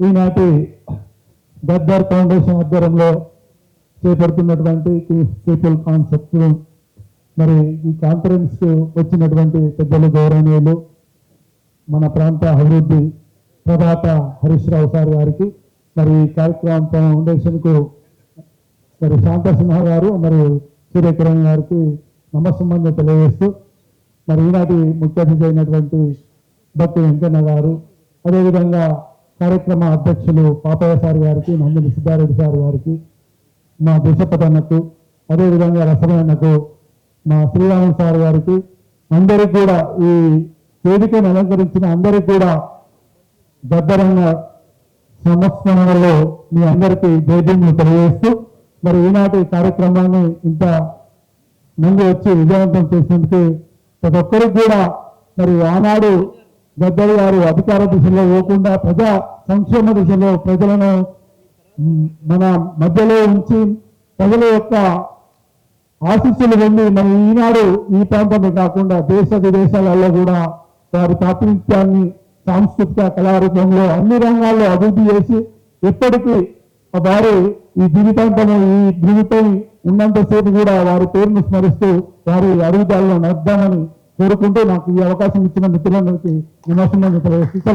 ఈనాటి గద్దర్ ఫౌండేషన్ ఆధ్వర్యంలో చేపడుతున్నటువంటి people concept మరి ఈ కాన్ఫరెన్స్ వచ్చినటువంటి పెద్దలు గౌరవనీయులు మన ప్రాంత అభివృద్ధి ప్రభాత హరీష్ రావు సార్ గారికి మరి ఈ కార్యక్రమం ఫౌండేషన్కు మరి శాంతసింహ గారు మరి సూర్యకిరణ్ గారికి నమస్సంబంధం తెలియజేస్తూ మరి ఈనాటి ముఖ్య అతిథి అయినటువంటి భక్తి వెంకన్న గారు అదేవిధంగా కార్యక్రమ అధ్యక్షులు పాపయ్య సార్ గారికి నందిని సిద్ధారెడ్డి సార్ గారికి మా దేశపతన్నకు అదేవిధంగా రసమన్నకు మా శ్రీరామ సార్ గారికి అందరికి కూడా ఈ వేదికను అలంకరించిన అందరికి కూడా గద్దరంగ సంస్మరణలో మీ అందరికీ జైబీని తెలియజేస్తూ మరి ఈనాటి కార్యక్రమాన్ని ఇంత ముందు వచ్చి విజయవంతం చేసినందుకు ప్రతి ఒక్కరికి కూడా మరి ఆనాడు గద్దరి గారు అధికార దిశలో పోకుండా ప్రజా సంక్షేమ దిశలో ప్రజలను మన మధ్యలో ఉంచి ప్రజల యొక్క ఆశీస్సులు పొంది మన ఈనాడు ఈ ప్రాంతమే కాకుండా దేశ విదేశాలలో కూడా వారి ప్రాతినిధ్యాన్ని సాంస్కృతిక కళారూపంలో అన్ని రంగాల్లో అభివృద్ధి చేసి ఎప్పటికీ వారు ఈ జీవితాంతము ఈ జీవితం ఉన్నంతసేపు కూడా వారి పేరును స్మరిస్తూ వారి అడుగుదాల్లో నడుద్దామని కోరుకుంటూ నాకు ఈ అవకాశం ఇచ్చిన మిత్రులందరికీ విమర్శనం తెలియజేస్తూ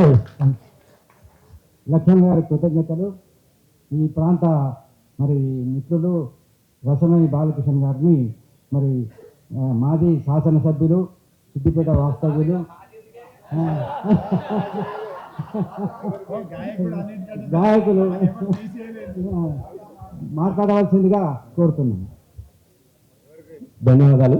లక్ష్మణ్ గారి కృతజ్ఞతలు. ఈ ప్రాంత మరి మిత్రులు రసమణి బాలకృష్ణ గారిని మరి మాజీ శాసనసభ్యులు సిద్దిపేట వాస్తవ్యులు గాయకులు మాట్లాడవలసిందిగా కోరుతున్నాను. ధన్యవాదాలు.